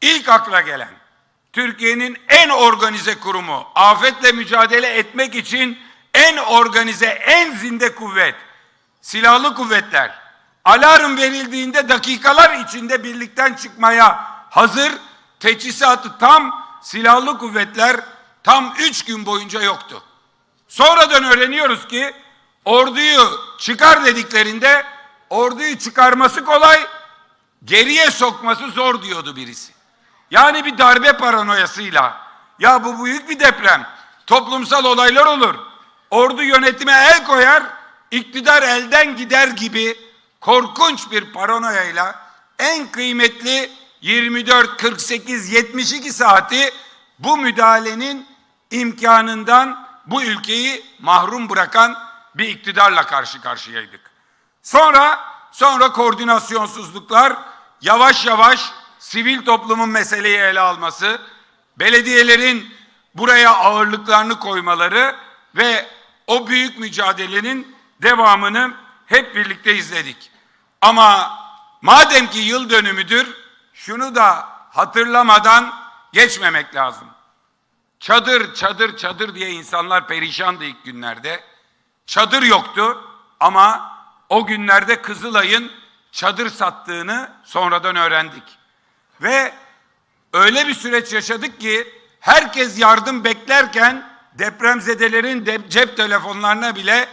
ilk akla gelen Türkiye'nin en organize kurumu, afetle mücadele etmek için en organize, en zinde kuvvet, silahlı kuvvetler, alarm verildiğinde dakikalar içinde birlikten çıkmaya hazır, teçhizatı tam silahlı kuvvetler tam üç gün boyunca yoktu. Sonradan öğreniyoruz ki orduyu çıkar dediklerinde orduyu çıkarması kolay, geriye sokması zor diyordu birisi. Yani bir darbe paranoyasıyla ya bu büyük bir deprem, toplumsal olaylar olur. Ordu yönetime el koyar, iktidar elden gider gibi korkunç bir paranoyayla en kıymetli 24, 48, 72 saati bu müdahalenin imkanından bu ülkeyi mahrum bırakan bir iktidarla karşı karşıyaydık. Sonra sonra koordinasyonsuzluklar yavaş yavaş sivil toplumun meseleyi ele alması, belediyelerin buraya ağırlıklarını koymaları ve o büyük mücadelenin devamını hep birlikte izledik. Ama madem ki yıl dönümüdür şunu da hatırlamadan geçmemek lazım. Çadır, çadır, çadır diye insanlar perişandı ilk günlerde. Çadır yoktu ama o günlerde Kızılay'ın çadır sattığını sonradan öğrendik. Ve öyle bir süreç yaşadık ki herkes yardım beklerken depremzedelerin de cep telefonlarına bile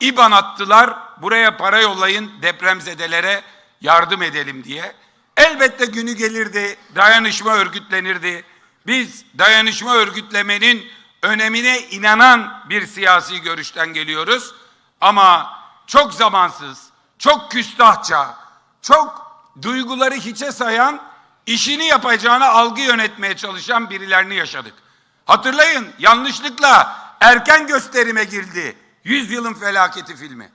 IBAN attılar. Buraya para yollayın depremzedelere yardım edelim diye. Elbette günü gelirdi, dayanışma örgütlenirdi. Biz dayanışma örgütlemenin önemine inanan bir siyasi görüşten geliyoruz. Ama çok zamansız, çok küstahça, çok duyguları hiçe sayan, işini yapacağına algı yönetmeye çalışan birilerini yaşadık. Hatırlayın yanlışlıkla erken gösterime girdi. Yüzyılın felaketi filmi.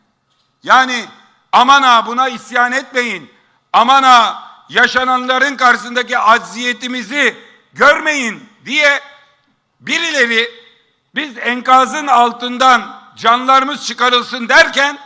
Yani aman ha buna isyan etmeyin. Aman ha yaşananların karşısındaki acziyetimizi görmeyin diye birileri biz enkazın altından canlarımız çıkarılsın derken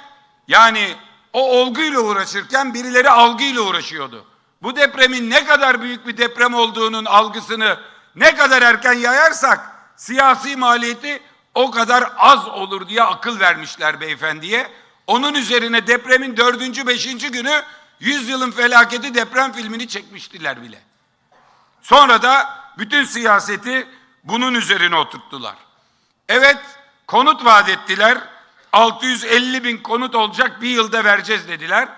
yani o olguyla uğraşırken birileri algıyla uğraşıyordu. Bu depremin ne kadar büyük bir deprem olduğunun algısını ne kadar erken yayarsak siyasi maliyeti o kadar az olur diye akıl vermişler beyefendiye. Onun üzerine depremin dördüncü, beşinci günü yüzyılın felaketi deprem filmini çekmiştiler bile. Sonra da bütün siyaseti bunun üzerine oturttular. Evet konut vaat ettiler. 650 bin konut olacak bir yılda vereceğiz dediler.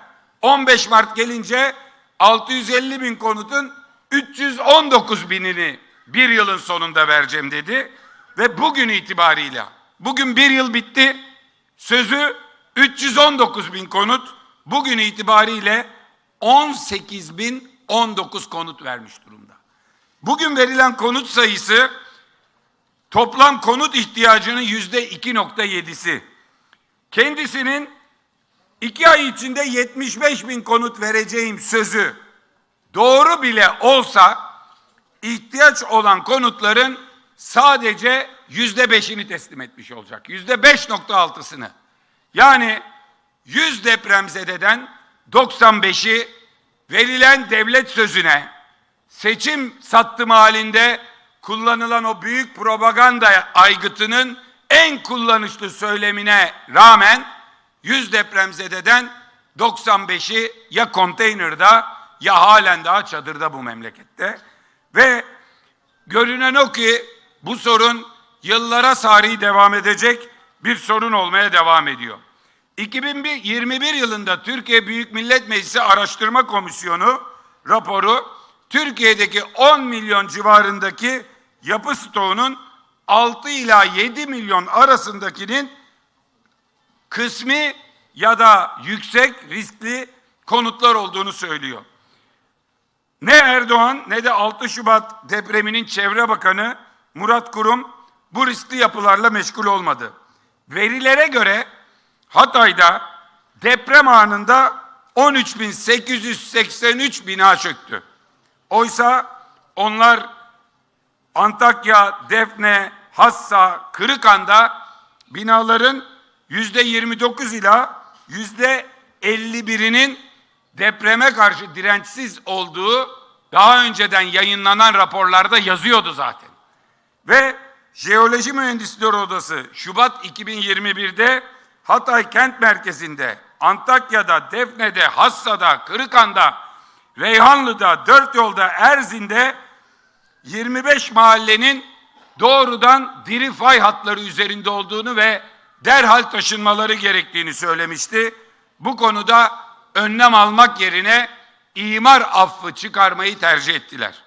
15 Mart gelince 650 bin konutun 319 binini bir yılın sonunda vereceğim dedi. Ve bugün itibarıyla, bugün bir yıl bitti, sözü 319 bin konut, bugün itibariyle 18 bin 19 konut vermiş durumda. Bugün verilen konut sayısı toplam konut ihtiyacının yüzde 2.7'si. Kendisinin iki ay içinde 75 bin konut vereceğim sözü doğru bile olsa ihtiyaç olan konutların sadece yüzde beşini teslim etmiş olacak. Yüzde beş nokta altısını. Yani 100 depremzededen 95'i verilen devlet sözüne seçim sattım halinde kullanılan o büyük propaganda aygıtının en kullanışlı söylemine rağmen 100 depremzededen 95'i ya konteynerda ya halen daha çadırda bu memlekette. Ve görünen o ki bu sorun yıllara sari devam edecek bir sorun olmaya devam ediyor. 2021 yılında Türkiye Büyük Millet Meclisi Araştırma Komisyonu raporu Türkiye'deki 10 milyon civarındaki yapı stoğunun 6 ila 7 milyon arasındakinin kısmi ya da yüksek riskli konutlar olduğunu söylüyor. Ne Erdoğan ne de 6 Şubat depreminin çevre bakanı Murat Kurum bu riskli yapılarla meşgul olmadı. Verilere göre Hatay'da deprem anında 13.883 bina çöktü. Oysa onlar Antakya, Defne, Hassa, Kırıkan'da binaların yüzde 29 ila yüzde 51'inin depreme karşı dirençsiz olduğu daha önceden yayınlanan raporlarda yazıyordu zaten. Ve Jeoloji Mühendisleri Odası Şubat 2021'de Hatay kent merkezinde, Antakya'da, Defne'de, Hassa'da, Kırıkan'da, Reyhanlı'da, Dört Yolda, Erzin'de 25 mahallenin doğrudan diri fay hatları üzerinde olduğunu ve derhal taşınmaları gerektiğini söylemişti. Bu konuda önlem almak yerine imar affı çıkarmayı tercih ettiler.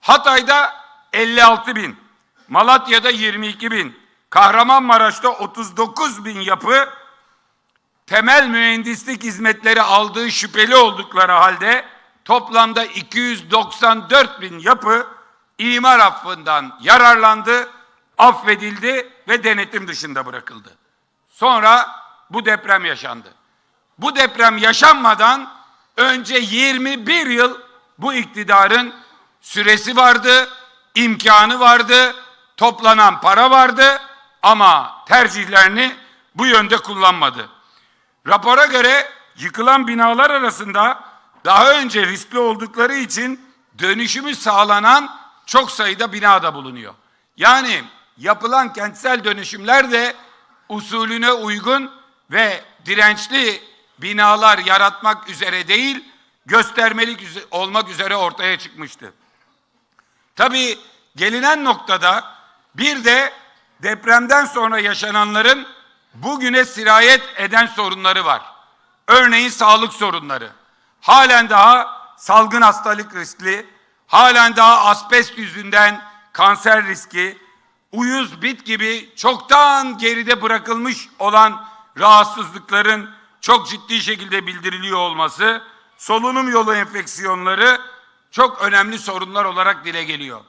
Hatay'da 56 bin, Malatya'da 22 bin, Kahramanmaraş'ta 39 bin yapı temel mühendislik hizmetleri aldığı şüpheli oldukları halde toplamda 294 bin yapı imar affından yararlandı, affedildi ve denetim dışında bırakıldı. Sonra bu deprem yaşandı. Bu deprem yaşanmadan önce 21 yıl bu iktidarın süresi vardı, imkanı vardı, toplanan para vardı ama tercihlerini bu yönde kullanmadı. Rapora göre yıkılan binalar arasında daha önce riskli oldukları için dönüşümü sağlanan çok sayıda bina da bulunuyor. Yani yapılan kentsel dönüşümler de usulüne uygun ve dirençli binalar yaratmak üzere değil, göstermelik olmak üzere ortaya çıkmıştı. Tabii gelinen noktada bir de depremden sonra yaşananların bugüne sirayet eden sorunları var. Örneğin sağlık sorunları. Halen daha salgın hastalık riskli, halen daha asbest yüzünden kanser riski, uyuz bit gibi çoktan geride bırakılmış olan rahatsızlıkların çok ciddi şekilde bildiriliyor olması, solunum yolu enfeksiyonları çok önemli sorunlar olarak dile geliyor.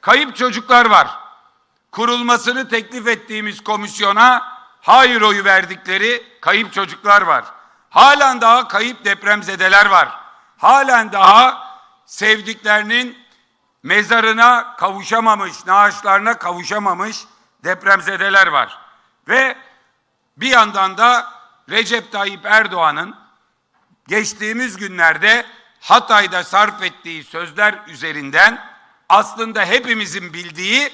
Kayıp çocuklar var. Kurulmasını teklif ettiğimiz komisyona hayır oyu verdikleri kayıp çocuklar var. Halen daha kayıp depremzedeler var. Halen daha sevdiklerinin mezarına kavuşamamış, naaşlarına kavuşamamış depremzedeler var. Ve bir yandan da Recep Tayyip Erdoğan'ın geçtiğimiz günlerde Hatay'da sarf ettiği sözler üzerinden aslında hepimizin bildiği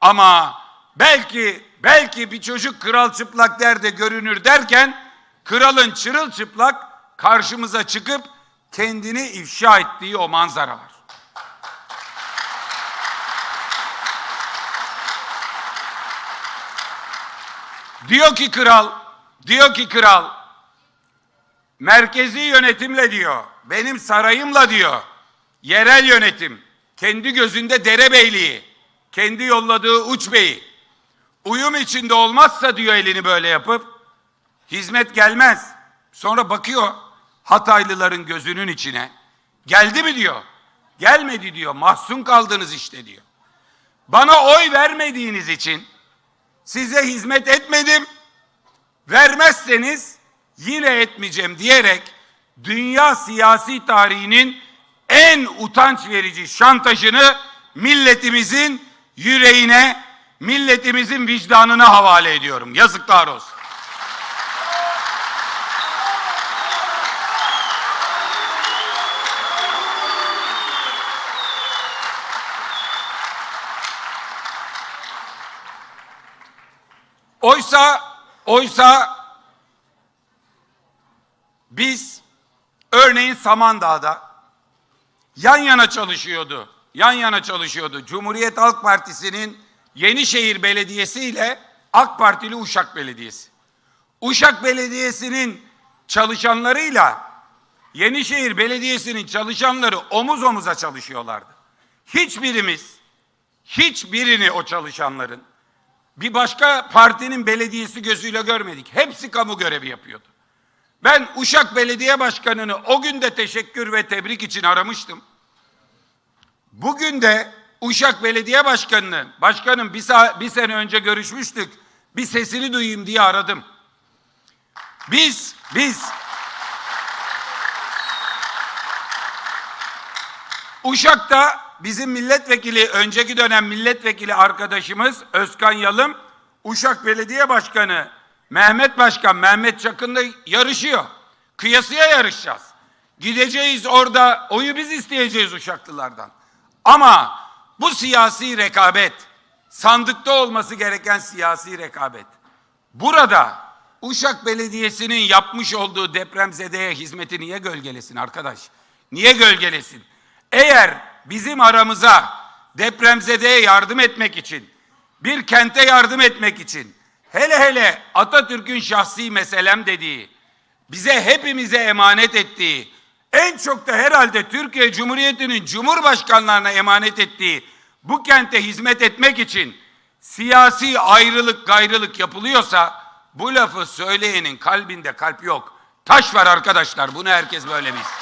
ama belki belki bir çocuk kral çıplak derde görünür derken kralın çırılçıplak karşımıza çıkıp kendini ifşa ettiği o manzara var. Diyor ki kral, diyor ki kral, merkezi yönetimle diyor, benim sarayımla diyor, yerel yönetim, kendi gözünde derebeyliği, kendi yolladığı uç beyi, uyum içinde olmazsa diyor elini böyle yapıp, hizmet gelmez. Sonra bakıyor Hataylıların gözünün içine, geldi mi diyor, gelmedi diyor, mahzun kaldınız işte diyor. Bana oy vermediğiniz için size hizmet etmedim, vermezseniz yine etmeyeceğim diyerek dünya siyasi tarihinin en utanç verici şantajını milletimizin yüreğine, milletimizin vicdanına havale ediyorum. Yazıklar olsun. Oysa, oysa biz örneğin Samandağ'da yan yana çalışıyordu. Yan yana çalışıyordu. Cumhuriyet Halk Partisi'nin Yenişehir Belediyesi ile AK Partili Uşak Belediyesi. Uşak Belediyesi'nin çalışanlarıyla Yenişehir Belediyesi'nin çalışanları omuz omuza çalışıyorlardı. Hiçbirimiz, hiçbirini o çalışanların bir başka partinin belediyesi gözüyle görmedik. Hepsi kamu görevi yapıyordu. Ben Uşak Belediye Başkanı'nı o gün de teşekkür ve tebrik için aramıştım. Bugün de Uşak Belediye Başkanı'nı, başkanım bir, bir sene önce görüşmüştük, bir sesini duyayım diye aradım. Biz, biz Uşak'ta bizim milletvekili, önceki dönem milletvekili arkadaşımız Özkan Yalım, Uşak Belediye Başkanı Mehmet Başkan, Mehmet Çakın'la yarışıyor. Kıyasıya yarışacağız. Gideceğiz orada oyu biz isteyeceğiz Uşaklılardan. Ama bu siyasi rekabet, sandıkta olması gereken siyasi rekabet. Burada Uşak Belediyesi'nin yapmış olduğu depremzedeye hizmeti niye gölgelesin arkadaş? Niye gölgelesin? Eğer bizim aramıza depremzedeye yardım etmek için, bir kente yardım etmek için, hele hele Atatürk'ün şahsi meselem dediği, bize hepimize emanet ettiği, en çok da herhalde Türkiye Cumhuriyeti'nin cumhurbaşkanlarına emanet ettiği bu kente hizmet etmek için siyasi ayrılık gayrılık yapılıyorsa bu lafı söyleyenin kalbinde kalp yok. Taş var arkadaşlar bunu herkes böyle bilsin.